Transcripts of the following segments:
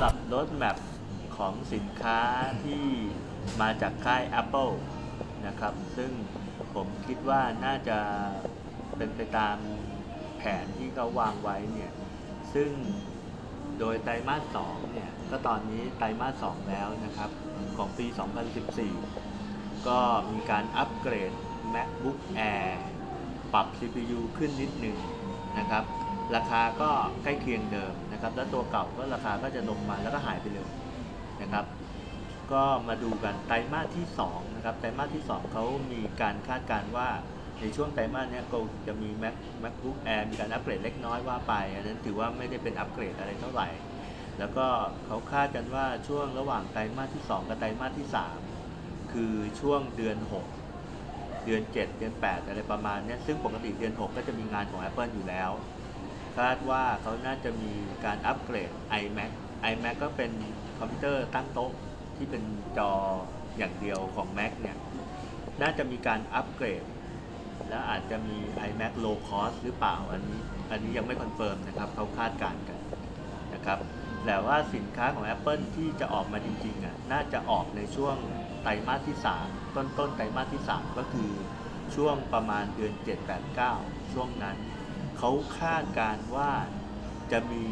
ปรับรถแมพของสินค้าที่มาจากค่าย Apple นะครับ ซึ่งผมคิดว่าน่าจะเป็นไปตามแผนที่เขาวางไว้เนี่ย ซึ่งโดยไตรมาส2เนี่ย ก็ตอนนี้ไตรมาส2แล้วนะครับ ของปี 2014 ก็มีการอัปเกรด MacBook Air ปรับ CPU ขึ้นนิดหนึ่งนะครับ ราคาก็ใกล้เคียงเดิมนะครับแล้วตัวเก่าก็ราคาก็จะลงมาแล้วก็หายไปเลยนะครับ ก็มาดูกันไตรมาสที่2นะครับไตรมาสที่ 2เขามีการคาดการณ์ว่าในช่วงไตรมาสเนี้ยก็จะมี Mac MacBook Air มีการอัปเกรดเล็กน้อยว่าไป อันนั้นถือว่าไม่ได้เป็นอัปเกรดอะไรเท่าไหร่ แล้วก็เขาคาดกันว่าช่วงระหว่างไตรมาสที่ 2 กับไตรมาสที่ 3 คือช่วงเดือน 6 เดือน 7 เดือน 8 อะไรประมาณนี้ซึ่งปกติเดือน 6 ก็จะมีงานของ Apple อยู่แล้ว คาดว่าเขาน่าจะมีการอัปเกรด iMac iMac ก็เป็นคอมพิวเตอร์ตั้งโต๊ะที่เป็นจออย่างเดียวของ Mac เนี่ย น่าจะมีการอัปเกรด แล้วอาจจะมี iMac low cost หรือเปล่า อันนี้อันนี้ยังไม่คอนเฟิร์มนะครับเขาคาดการณ์กันนะครับ แต่ว่าสินค้าของ Apple ที่จะออกมาจริงๆอะน่าจะออกในช่วงไตรมาสที่ 3 ต้นต้นไตรมาสที่ 3 ก็คือช่วงประมาณเดือน 7 8 9 ช่วงนั้น เขาคาดการว่าจะมี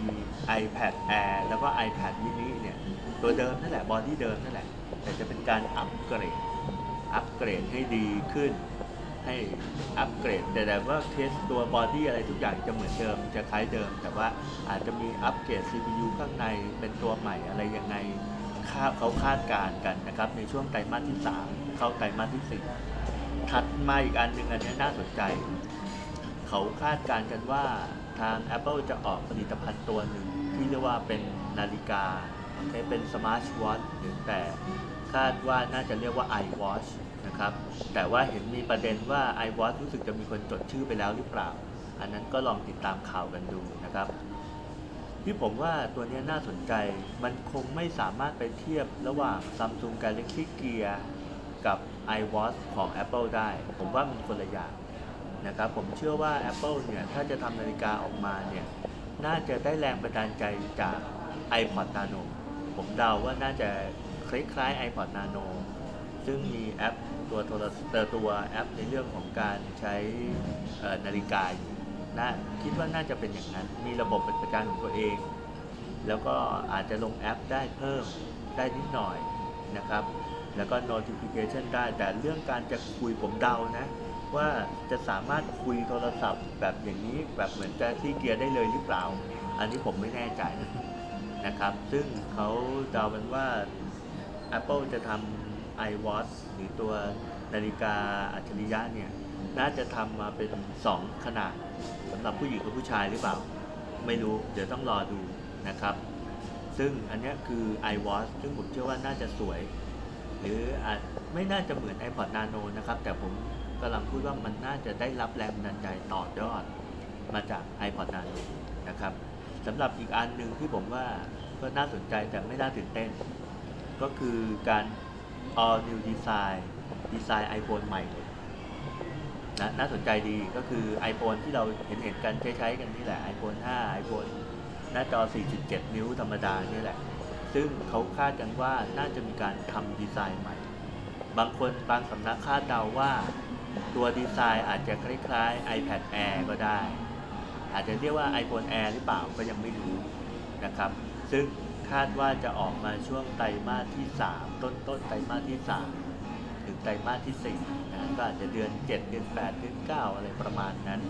iPad Air แล้วก็ iPad mini เนี่ย ตัวเดิมนั่นแหละ บอดี้เดิมนั่นแหละ แต่จะเป็นการอัปเกรด อัปเกรดให้ดีขึ้น ให้อัปเกรด แต่แต่ว่าเคสตัวบอดี้อะไรทุกอย่างจะเหมือนเดิม จะคล้ายเดิม แต่ว่าอาจจะมีอัปเกรด CPU ข้างในเป็นตัวใหม่อะไรยังไงคาเขาคาดการณ์กันนะครับ ในช่วงไตรมาสที่ 3 เข้าไตรมาสที่ 4 ถัดมาอีกอันหนึ่งอันนี้น่าสนใจ เขาคาดการณ์กันว่าทาง Apple จะออกผลิตภัณฑ์ตัวหนึ่งที่เรียกว่าเป็นนาฬิกาเป็นสมาร์ทวอทหรือแต่คาดว่าน่าจะเรียกว่า iWatch นะครับ แต่ว่าเห็นมีประเด็นว่า iWatch รู้สึกจะมีคนจดชื่อไปแล้วหรือเปล่า อันนั้นก็ลองติดตามข่าวกันดูนะครับ ที่ผมว่าตัวนี้น่าสนใจ มันคงไม่สามารถไปเทียบระหว่าง Samsung Galaxy Gear กับ iWatch ของ Apple ได้ ผมว่ามันคนละอย่าง นะครับผมเชื่อว่า Apple เนี่ยถ้าจะทำนาฬิกาออกมาเนี่ยน่าจะได้แรงบันดาลใจจาก iPod Nano ผมเดาว่าน่าจะคล้ายๆ iPod Nano ซึ่งมีแอปตัวโทรศัพท์ตัวแอปในเรื่องของการใช้นาฬิกาอยู่น่าคิดว่าน่าจะเป็นอย่างนั้น มีระบบปฏิบัติการของตัวเอง แล้วก็อาจจะลงแอปได้เพิ่มได้นิดหน่อยนะครับ แล้วก็ notification ได้แต่เรื่องการจะคุยผมเดานะ ว่าจะสามารถคุยโทรศัพท์ แบบอย่างนี้แบบเหมือนจะที่เกียร์ได้เลยหรือเปล่า อันนี้ผมไม่แน่ใจนะครับ ซึ่งเขาเดากันว่า Apple จะทำ iWatch หรือตัวนาฬิกาอัจฉริยะเนี่ยน่าจะทำมาเป็น 2 ขนาดสำหรับผู้หญิงกับผู้ชายหรือเปล่า ไม่รู้ เดี๋ยวต้องรอดูนะครับ ซึ่งอันนี้คือ iWatch ซึ่งผมเชื่อว่าน่าจะสวย หรืออาจไม่น่าจะเหมือน iPod Nano นะครับ แต่ผม กำลังพูดว่ามันน่าจะได้รับแรงบันดาลใจต่อยอดมาจาก iPod Nano นะครับสำหรับอีกอันหนึ่งที่ผมว่าก็น่าสนใจแต่ไม่น่าตื่นเต้น ก็คือการ all new design ดีไซน์ iPhone ใหม่นะน่าสนใจดีก็คือ iPhone ที่เราเห็นเห็นกันใช้ใช้กันนี่แหละ iPhone 5 iPhone หน้าจอ 4.7 นิ้วธรรมดานี่แหละ ซึ่งเขาคาดกันว่าน่าจะมีการทำดีไซน์ใหม่ บางคนบางสำนักคาดเดาว่า ตัวดีไซน์อาจจะคล้ายๆ iPad Air ก็ได้ อาจจะเรียกว่า iPhone Air หรือเปล่าก็ยังไม่รู้นะครับ ซึ่งคาดว่าจะออกมาช่วงไตรมาสที่ 3 ต้นต้นไตรมาสที่ 3 ถึงไตรมาสที่ 4 นะก็อาจจะเดือน 7 เดือน 8 เดือน 9 อะไรประมาณนั้น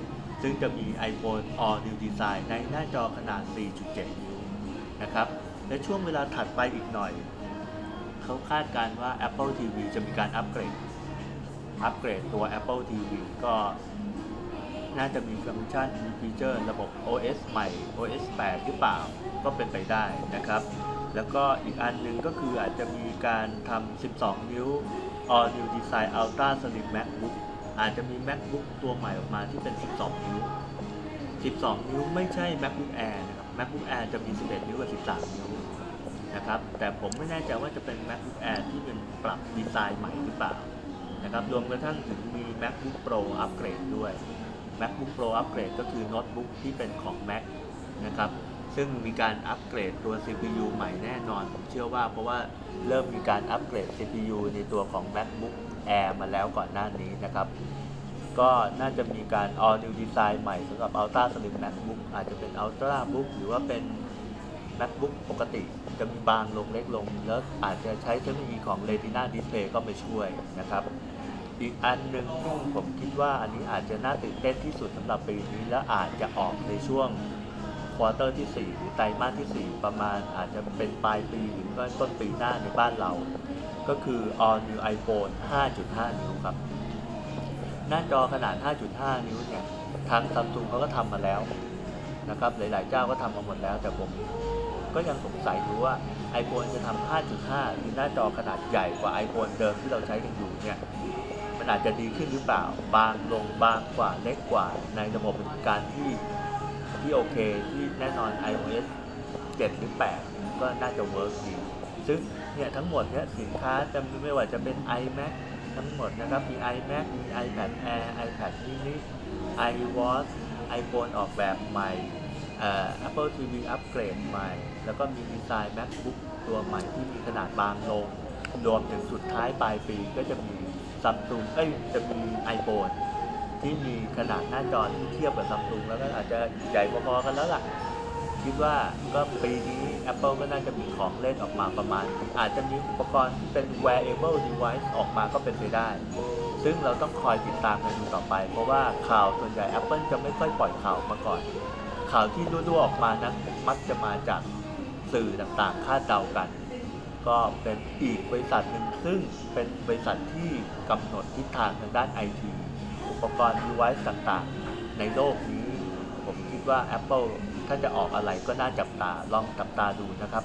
ซึ่งจะมี iPhone All New Design ในหน้าจอขนาด 4.7 นิ้วนะครับ และช่วงเวลาถัดไปอีกหน่อย เขาคาดการณ์ว่า Apple TV จะมีการอัปเกรด อัปเกรดตัว Apple TV ก็น่าจะมีฟังก์ชันมีฟีเจอร์ระบบ OS ใหม่ OS 8 หรือเปล่า ก็เป็นไปได้นะครับ แล้วก็อีกอันหนึ่งก็คืออาจจะมีการทำ 12 นิ้ว All New Design Ultra Slim MacBook อาจจะมี MacBook ตัวใหม่ออกมาที่เป็น 12 นิ้ว 12 นิ้วไม่ใช่ MacBook Air นะครับ MacBook Air จะมี 11 นิ้วกับ 13 นิ้วนะครับ แต่ผมไม่แน่ใจว่าจะเป็น MacBook Air ที่เป็นปรับดีไซน์ใหม่หรือเปล่า นะครับรวมกระทั่งถึงมี MacBook Pro อัปเกรดด้วย MacBook Pro อัปเกรดก็คือโน้ตบุ๊กที่เป็นของ Mac นะครับซึ่งมีการอัปเกรดตัว CPU ใหม่แน่นอน ผมเชื่อว่าเพราะว่าเริ่มมีการอัปเกรด CPU ในตัวของ MacBook Air มาแล้วก่อนหน้านี้นะครับ ก็น่าจะมีการ all new design ใหม่สำหรับ Ultra Slim MacBook อาจจะเป็น Ultra Book หรือว่าเป็น MacBook ปกติจะมีบางลงเล็กลง แล้วอาจจะใช้เทคโนโลยีของ Retina Display ก็ไปช่วยนะครับ อีกอันหนึ่งซึ่งผมคิดว่าอันนี้อาจจะน่าตื่นเต้นที่สุดสำหรับปีนี้และอาจจะออกในช่วงควอเตอร์ที่ 4 หรือไตรมาสที่ 4 ประมาณอาจจะเป็นปลายปีหรือก็ต้นปีหน้าในบ้านเรา ก็คือ all new iPhone 5.5 นิ้วครับ หน้าจอขนาด 5.5 นิ้วเนี่ยทางซัมซุงเขาก็ทำมาแล้วนะครับหลาย ๆ เจ้าก็ทำมาหมดแล้ว แต่ผมก็ยังสงสัยอยู่ว่า iPhone จะทำ 5.5คือหน้าจอขนาดใหญ่กว่า iPhone เดิมที่เราใช้กันอยู่เนี่ย อาจจะดีขึ้นหรือเปล่า บางลงบางกว่าเล็กกว่าในระบบการที่ที่โอเคที่แน่นอน iOS 7 หรือ 8 ก็น่าจะเวิร์กดี ซึ่งเนี่ยทั้งหมดเนี่ยสินค้าจะไม่ว่าจะเป็น iMac ทั้งหมดนะครับ มี iMac มี iPad Air iPad mini iWatch iPhone ออกแบบใหม่ Apple TV อัปเกรดใหม่ แล้วก็มีดีไซน์ MacBook ตัวใหม่ที่มีขนาดบางลง รวมถึงสุดท้ายปลายปีก็จะมี ซัมซุงเอ้ยจะมี iPhone ที่มีขนาดหน้าจอที่เทียบกับซัมซุงแล้วก็อาจจะใหญ่พอๆกันแล้วล่ะ คิดว่าก็ปีนี้ Apple ก็น่าจะมีของเล่นออกมาประมาณ อาจจะมีอุปกรณ์ที่เป็น wearable device ออกมาก็เป็นไปได้ ซึ่งเราต้องคอยติดตามกันดูต่อไป เพราะว่าข่าวส่วนใหญ่ Apple จะไม่ค่อยปล่อยข่าวมาก่อน ข่าวที่รั่วๆออกมานั้นมักจะมาจากสื่อต่างๆคาดเดากัน ก็เป็นอีกบริษัทหนึ่งซึ่งเป็นบริษัทที่กำหนดทิศทางทางด้านไอทีอุปกรณ์ดีไวส์ต่างๆ ในโลกนี้ ผมคิดว่า Apple ถ้าจะออกอะไรก็น่าจับตาลองจับตาดูนะครับ